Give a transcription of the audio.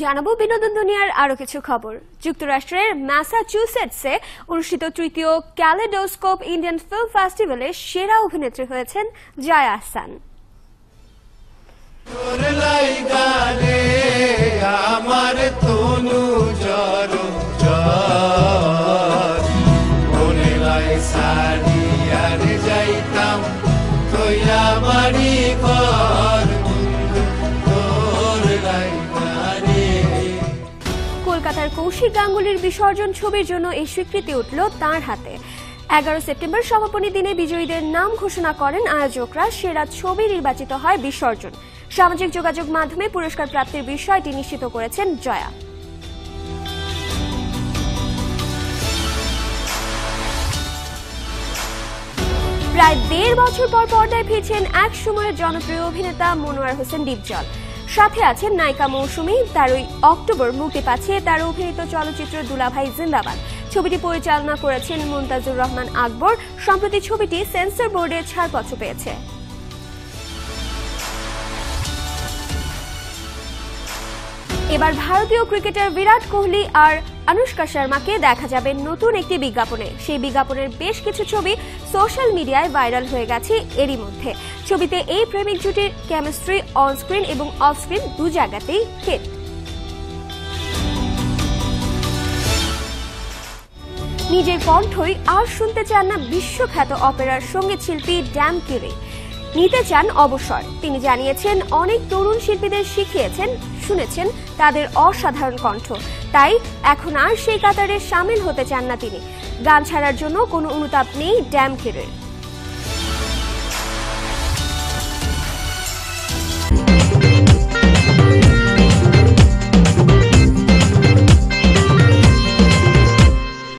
জানাব বিনোদন দুনিয়ার আরও কিছু খবর। যুক্তরাষ্ট্রের ম্যাসাচুসেটসে অনুষ্ঠিত তৃতীয় ক্যালেডোস্কোপ ইন্ডিয়ান ফিল্ম ফেস্টিভ্যালে সেরা অভিনেত্রী হয়েছেন জয়া আহসান কলকাতার কৌশিক গাঙ্গুলির বিসর্জন ছবির জন্য এই স্বীকৃতি উঠল তার হাতে। এগারো সেপ্টেম্বর সমাপনী দিনে বিজয়ীদের নাম ঘোষণা করেন আয়োজকরা। সেরা ছবি নির্বাচিত হয় বিসর্জন। সামাজিক যোগাযোগ মাধ্যমে পুরস্কার প্রাপ্তির বিষয়টি নিশ্চিত করেছেন জয়া। প্রায় দেড় বছর পর পর্দায় ফিরছেন এক সময়ের জনপ্রিয় অভিনেতা মনোয়ার হোসেন ডিপজল সাথে আছেন নায়িকা মৌসুমী, তেরোই অক্টোবর মুক্তি পাচ্ছে তার অভিনীত চলচ্চিত্র দুলাভাই জিন্দাবাদ। ছবিটি পরিচালনা করেছেন মুমতাজুর রহমান আকবর। সম্প্রতি ছবিটি সেন্সর বোর্ডে ছাড়পত্র পেয়েছে। এবার ভারতীয় ক্রিকেটার বিরাট কোহলি আর অনুষ্কা শর্মাকে দেখা যাবে নতুন একটি বিজ্ঞাপনে। সেই বিজ্ঞাপনের বেশ কিছু ছবি সোশ্যাল মিডিয়ায় ভাইরাল হয়ে গেছে এরই মধ্যে। ছবিতে এই প্রেমিক জুটির কেমিস্ট্রি অন স্ক্রিন এবং অফ স্ক্রিন দু জায়গাতেই হিট নিজের কণ্ঠই আর শুনতে চান না বিশ্বখ্যাত অপেরার সংগীত শিল্পী ড্যাম কিরে। নিতে চান অবসর। তিনি জানিয়েছেন, অনেক তরুণ শিল্পীদের শিখিয়েছেন, শুনেছেন তাদের অসাধারণ কণ্ঠ। তাই এখন আর সেই কাতারে সামিল হতে চান না তিনি। গান ছাড়ার জন্য কোনো অনুতাপ নেই ড্যাম কিরের